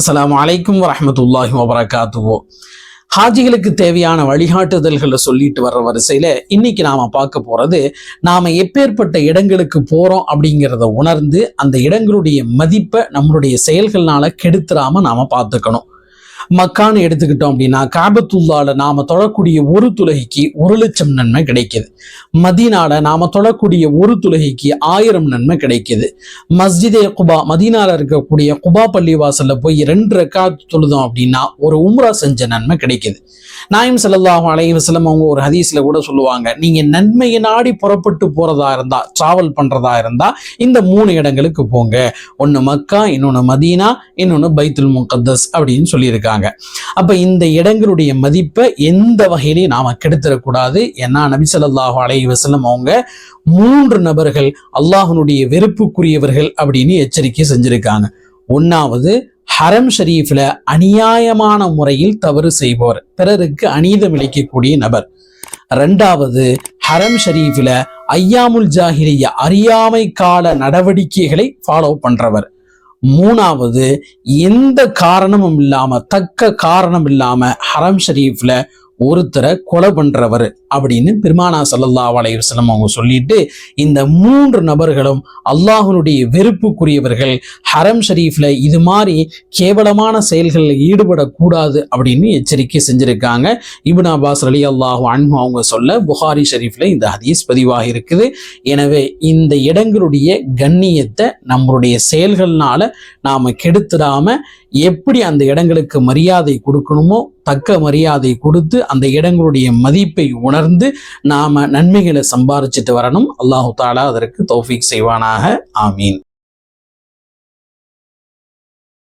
அஸ்லாம் அலைக்கும் வரமத்துல்லாஹி வபரகாத்துவோ ஹாஜிகளுக்கு தேவையான வழிகாட்டுதல்களை சொல்லிட்டு வர்ற வரிசையில இன்னைக்கு நாம பார்க்க போறது நாம எப்பேற்பட்ட இடங்களுக்கு போறோம் அப்படிங்கிறத உணர்ந்து அந்த இடங்களுடைய மதிப்பை நம்மளுடைய செயல்கள்னால கெடுத்துறாம நாம பார்த்துக்கணும். மக்கான்னு எடுத்துக்கிட்டோம் அப்படின்னா காபத்துல்லால நாம தொழக்கூடிய ஒரு துலகிக்கு ஒரு லட்சம் நன்மை கிடைக்குது. மதீனால நாம தொழக்கூடிய ஒரு துலகிக்கு ஆயிரம் நன்மை கிடைக்குது. மஸ்ஜிதே குபா மதீனால இருக்கக்கூடிய குபா பள்ளி வாசல்ல போய் ரெண்டு ரெக்காத் தொழுதோம் அப்படின்னா ஒரு உம்ரா செஞ்ச நன்மை கிடைக்குது. நாயம் ஸல்லல்லாஹு அலைய வசலம் அவங்க ஒரு ஹதீஸ்ல கூட சொல்லுவாங்க நீங்க நன்மையை நாடி புறப்பட்டு போறதா இருந்தா டிராவல் பண்றதா இருந்தா இந்த மூணு இடங்களுக்கு போங்க. ஒன்னு மக்கா இன்னொன்னு மதீனா இன்னொன்னு பைத்துல் முகத்தஸ் அப்படின்னு சொல்லியிருக்காங்க. அப்ப இந்த இடங்களுடைய மதிப்பை எந்த வகையிலையும் நாம கெடுத்துடக்கூடாது. ஏன்னா நபி அலைஹி வசலம் அவங்க மூன்று நபர்கள் அல்லாஹனுடைய வெறுப்புக்குரியவர்கள் அப்படின்னு எச்சரிக்கை செஞ்சிருக்காங்க. ஒன்னாவது ஹரம் ஷரீஃப்ல அநியாயமான முறையில் தவறு செய்பவர். பிறருக்கு அநீதம் இழைக்கக்கூடிய நபர். ரெண்டாவது ஹரம் ஷரீஃபில் ஐயாமுல் ஜாகிரிய அறியாமை கால நடவடிக்கைகளை ஃபாலோ பண்றவர். மூணாவது எந்த காரணமும் இல்லாம தக்க காரணம் இல்லாம ஹரம் ஷரீஃப்ல ஒருத்தரை கொலை பண்றவர் அப்படின்னு பெருமானா சல்லல்லா அலைஹி அவங்க சொல்லிட்டு இந்த மூன்று நபர்களும் அல்லாஹனுடைய வெறுப்புக்குரியவர்கள் ஹரம் ஷரீஃப்ல இது மாதிரி கேவலமான செயல்களில் ஈடுபடக்கூடாது அப்படின்னு எச்சரிக்கை செஞ்சிருக்காங்க. இபுன் அப்பாஸ் அலி அல்லாஹு அன்பு அவங்க சொல்ல புகாரி ஷரீஃப்ல இந்த ஹதீஸ் பதிவாக இருக்குது. எனவே இந்த இடங்களுடைய கண்ணியத்தை நம்மளுடைய செயல்கள்னால நாம கெடுத்துடாம எப்படி அந்த இடங்களுக்கு மரியாதை கொடுக்கணுமோ தக்க மரியாதை கொடுத்து அந்த இடங்களுடைய மதிப்பை உணர்ந்து நாம நன்மைகளை சம்பாரிச்சிட்டு வரணும். அல்லாஹு தாலா அதற்கு தௌஃபீக் செய்வானாக. ஆமீன்.